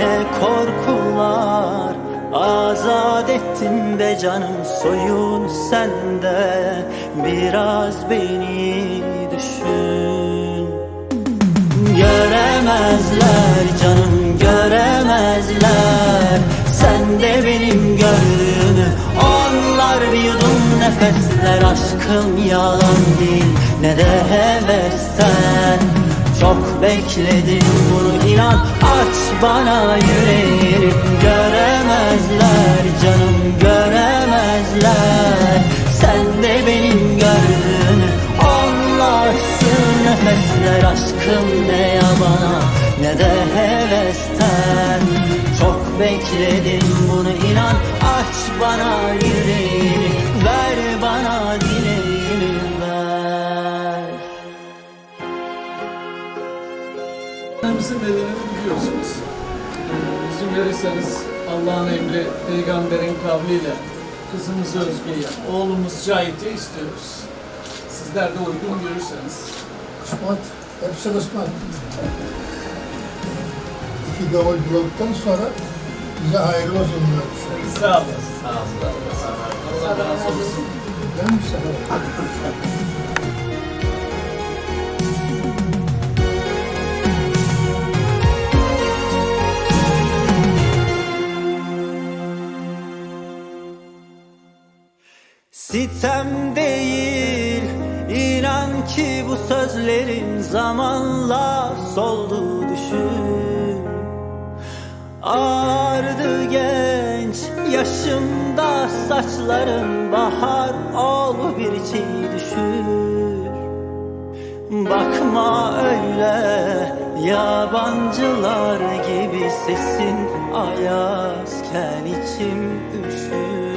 Ne korkular. Azat ettin be canım soyun sende Biraz beni düşün. Göremezler canım göremezler. Sen de benim gördüğümü Onlar bir yudum nefesler Aşkım yalan değil. Ne de hevesten Çok bekledim bunu inan. Aç bana yüreğini Göremezler canım göremezler. Sen de benim gördüğümü Anlarsın. Nefesler aşkım ne yabana. Ne de hevesten. Çok bekledim bunu inan. Aç bana yüreğini Ver bana dileğini Evlenmemizin nedenini biliyorsunuz. Ee, İzin verirseniz Allah'ın emri, peygamberin kavliyle kızımız Özge'yi, oğlumuz Cahit'i istiyoruz. Sizler de uygun görürseniz. Osman, hepsi Osman. İki gavul bulduktan sonra bize hayırlı olsun. Sağ olasın. Sağ olasın. Allah razı olsun. Değil mi Mustafa? Sitem değil inan ki bu sözlerim zamanla soldu düşün. Ağardı genç yaşımda saçlarım bahar ol bir çiğ düşür Bakma öyle yabancılar gibi sesin ayazken içim üşür